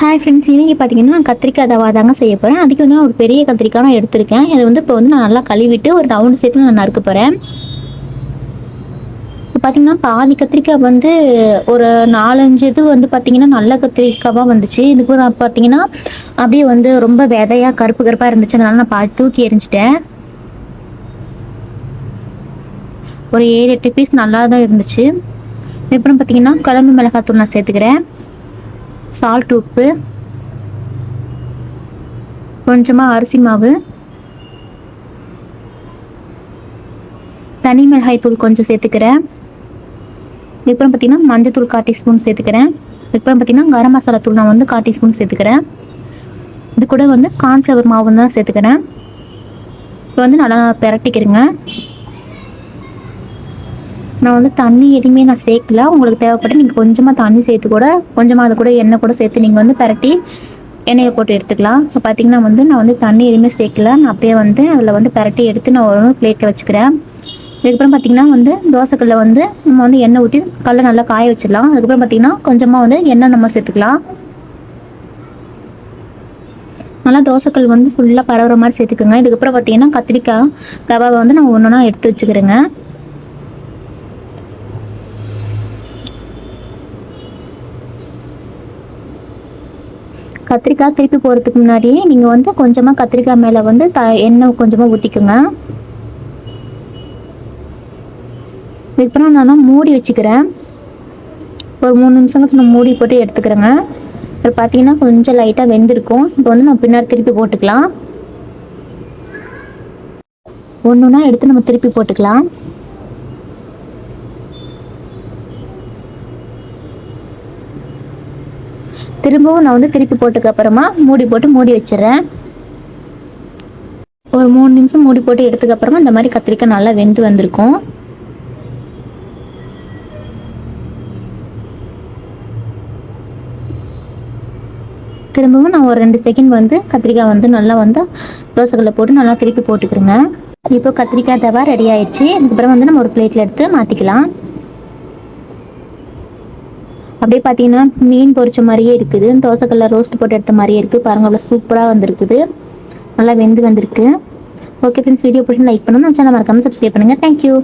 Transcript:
Hi friends இன்றைக்கி பார்த்தீங்கன்னா நான் கத்திரிக்காய் தவா தாங்க செய்ய போகிறேன் அதுக்கு வந்து நான் ஒரு பெரிய கத்திரிக்காய் நான் எடுத்திருக்கேன். இதை வந்து இப்போ வந்து நான் நல்லா கழுவிட்டு ஒரு ரவுண்ட் சேர்த்து நான் நறுக்க போகிறேன் இப்போ பார்த்தீங்கன்னா பாதி கத்திரிக்காய் வந்து ஒரு நாலஞ்சு இது வந்து பார்த்தீங்கன்னா நல்ல கத்திரிக்காவாக வந்துச்சு. இதுக்கு நான் பார்த்தீங்கன்னா அப்படியே வந்து ரொம்ப விதையாக கருப்பு கருப்பாக இருந்துச்சு. அதனால நான் பா தூக்கி எரிஞ்சிட்டேன் ஒரு ஏழு எட்டு பீஸ் நல்லா தான் இருந்துச்சு. இதுக்கப்புறம் பார்த்தீங்கன்னா குழம்பு மிளகாத்தூள் நான் சேர்த்துக்கிறேன். சால்ட் உப்பு கொஞ்சமாக அரிசி மாவு தனி மிளகாய் தூள் கொஞ்சம் சேர்த்துக்கிறேன். இதுக்கப்புறம் பார்த்தீங்கன்னா மஞ்சத்தூள் கால் டீஸ்பூன் சேர்த்துக்கிறேன். இதுக்கப்புறம் பார்த்திங்கன்னா கரம் மசாலா தூள் நான் வந்து கால் டீஸ்பூன் சேர்த்துக்கிறேன். இது கூட வந்து கார்ன்ஃப்ளவர் மாவு தான் சேர்த்துக்கிறேன். இப்போ வந்து நல்லா பிரட்டிக்கிறேங்க. நான் வந்து தண்ணி எதுவுமே நான் சேர்க்கல. உங்களுக்கு தேவைப்பட்டு நீங்கள் கொஞ்சமாக தண்ணி சேர்த்து கூட கொஞ்சமாக அது கூட எண்ணெய் கூட சேர்த்து நீங்கள் வந்து பரட்டி எண்ணெயை போட்டு எடுத்துக்கலாம். இப்போ பார்த்தீங்கன்னா வந்து நான் வந்து தண்ணி எதுவுமே சேர்க்கல. நான் அப்படியே வந்து அதில் வந்து பரட்டி எடுத்து நான் ஒரு பிளேட்டில் வச்சுக்கிறேன். அதுக்கப்புறம் பார்த்தீங்கன்னா வந்து தோசைக்கல்ல வந்து நம்ம வந்து எண்ணெய் ஊற்றி கல்லை நல்லா காய வச்சிடலாம். அதுக்கப்புறம் பார்த்தீங்கன்னா கொஞ்சமாக வந்து எண்ணெய் நம்ம சேர்த்துக்கலாம். நல்லா தோசைக்கல் வந்து ஃபுல்லாக பரவுற மாதிரி சேர்த்துக்கோங்க. இதுக்கப்புறம் பார்த்தீங்கன்னா கத்திரிக்காய் ரவாவை வந்து நான் ஒன்று ஒன்றா எடுத்து வச்சுக்கிறேங்க. கத்திரிக்காய் திருப்பி போகிறதுக்கு முன்னாடி நீங்கள் வந்து கொஞ்சமாக கத்திரிக்காய் மேலே வந்து த எண்ணெய் கொஞ்சமாக ஊற்றிக்குங்க இதுக்கப்புறம் நான் மூடி வச்சுக்கிறேன். ஒரு மூணு நிமிஷம் நான் மூடி போட்டு எடுத்துக்கிறேங்க. இப்போ பார்த்தீங்கன்னா கொஞ்சம் லைட்டாக வெந்திருக்கும். இப்போ வந்து நம்ம பின்னாடி திருப்பி போட்டுக்கலாம். ஒன்று ஒன்றா எடுத்து நம்ம திருப்பி போட்டுக்கலாம். திரும்பவும் நான் வந்து திருப்பி போட்டதுக்கு அப்புறமா மூடி போட்டு மூடி வச்சிடுறேன். ஒரு மூணு நிமிஷம் மூடி போட்டு எடுத்ததுக்கு அப்புறமா இந்த மாதிரி கத்திரிக்காய் நல்லா வெந்து வந்திருக்கும். திரும்பவும் நான் ஒரு ரெண்டு செகண்ட் வந்து கத்திரிக்காய் வந்து நல்லா வந்து தோசைகளில் போட்டு நல்லா திருப்பி போட்டுக்கிறேங்க. இப்போ கத்திரிக்காய் தவா ரெடி ஆயிடுச்சு. அதுக்கப்புறம் வந்து நம்ம ஒரு பிளேட்டில் எடுத்து மாற்றிக்கலாம் அப்படியே பார்த்தீங்கன்னா மீன் பொரிச்ச மாதிரியே இருக்குது. தோசைக்கல்ல ரோஸ்ட் போட்டு எடுத்த மாதிரியே இருக்குது பாருங்கள் அவ்வளோ சூப்பராக வந்திருக்குது. நல்லா வெந்து வந்திருக்கு. ஓகே ஃப்ரெண்ட்ஸ் வீடியோ பிடிச்சி லைக் பண்ணுங்கள் நம்ம சேனல் மறக்காமல் சப்ஸ்கிரைப் பண்ணுங்கள் தேங்க்யூ